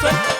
走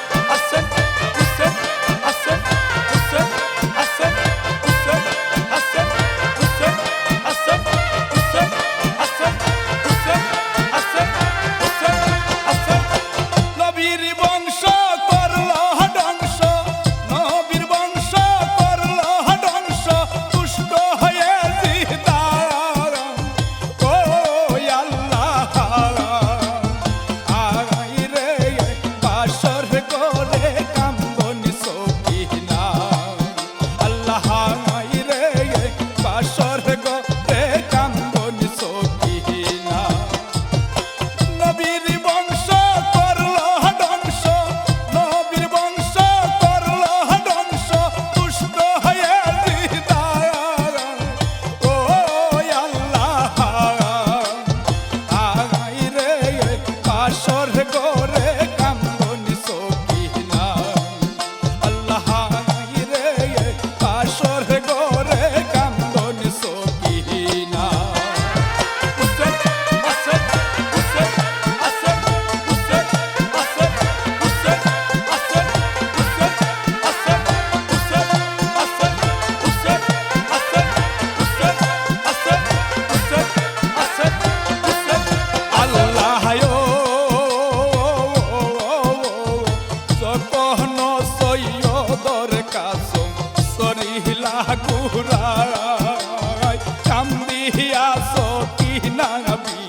দিলা গুড়াই কান্দিয়া সকি নাবি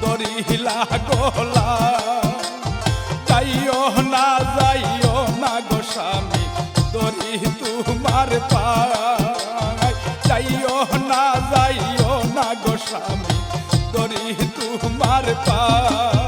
দরিলা গোলা যাইও না যাইও না গোস্বামী দরি তোমার পাই যাইও না যাইও না গোস্বামী দরি তোমার পা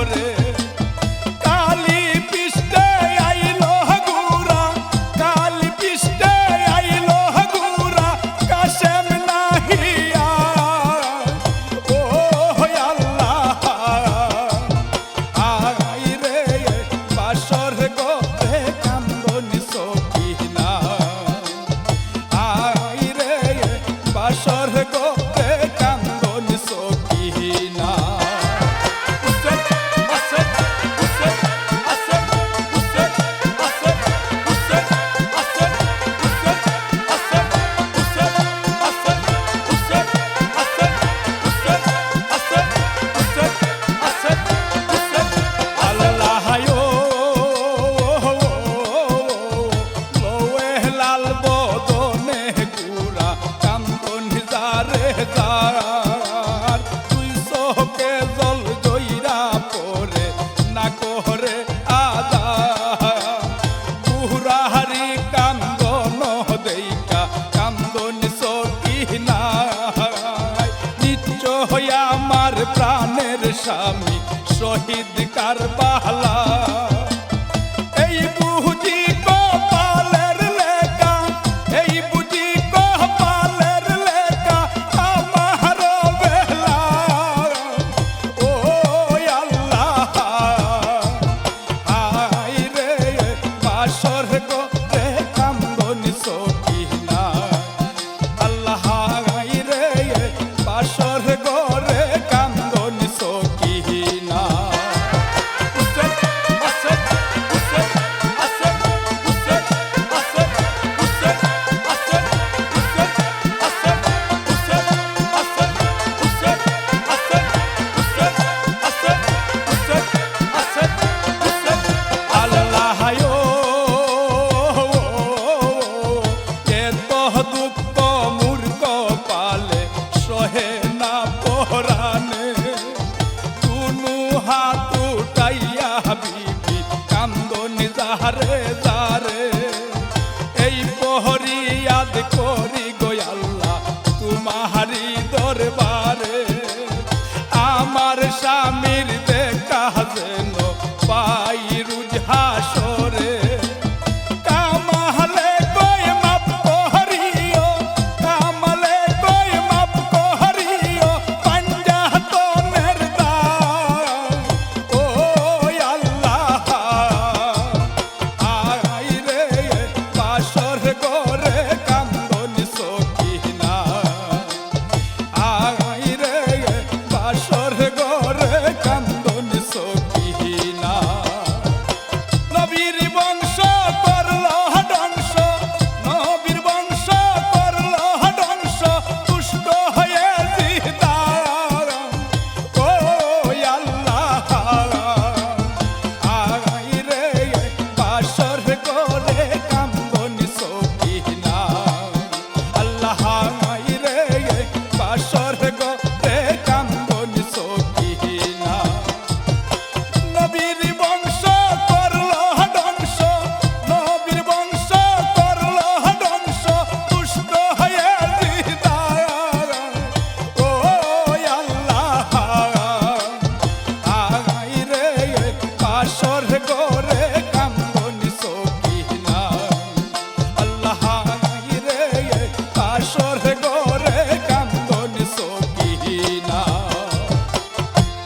sorge kom. স্বামী শহীদ কারবা তোমাহারি দরবারে আল্লাহ আই রে পাশর গোর